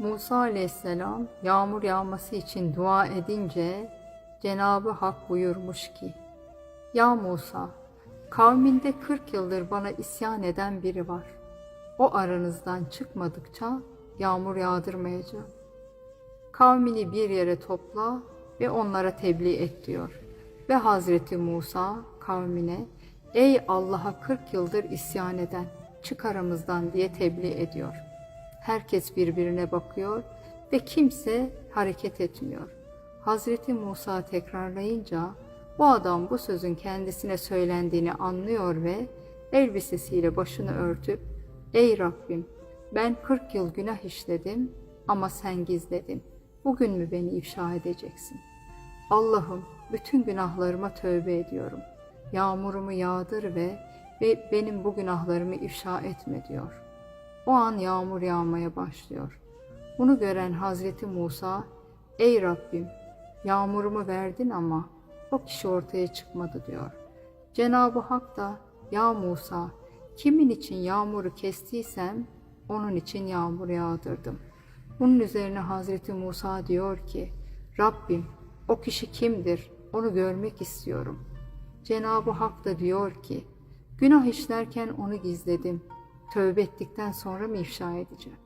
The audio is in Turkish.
Musa aleyhisselam yağmur yağması için dua edince Cenabı Hak buyurmuş ki Ya Musa kavminde 40 yıldır bana isyan eden biri var. O aranızdan çıkmadıkça yağmur yağdırmayacağım. Kavmini bir yere topla ve onlara tebliğ et diyor. Ve Hazreti Musa kavmine ey Allah'a 40 yıldır isyan eden çık aramızdan diye tebliğ ediyor. Herkes birbirine bakıyor ve kimse hareket etmiyor. Hazreti Musa tekrarlayınca bu adam bu sözün kendisine söylendiğini anlıyor ve elbisesiyle başını örtüp Ey Rabbim ben 40 yıl günah işledim ama sen gizledin. Bugün mü beni ifşa edeceksin? Allah'ım bütün günahlarıma tövbe ediyorum. Yağmurumu yağdır ve, ve benim bu günahlarımı ifşa etme diyor. O an yağmur yağmaya başlıyor. Bunu gören Hazreti Musa, Ey Rabbim yağmurumu verdin ama o kişi ortaya çıkmadı diyor. Cenab-ı Hak da ya Musa kimin için yağmuru kestiysem onun için yağmur yağdırdım. Bunun üzerine Hazreti Musa diyor ki Rabbim o kişi kimdir onu görmek istiyorum. Cenab-ı Hak da diyor ki günah işlerken onu gizledim. Tövbe ettikten sonra mı ifşa edeceğim?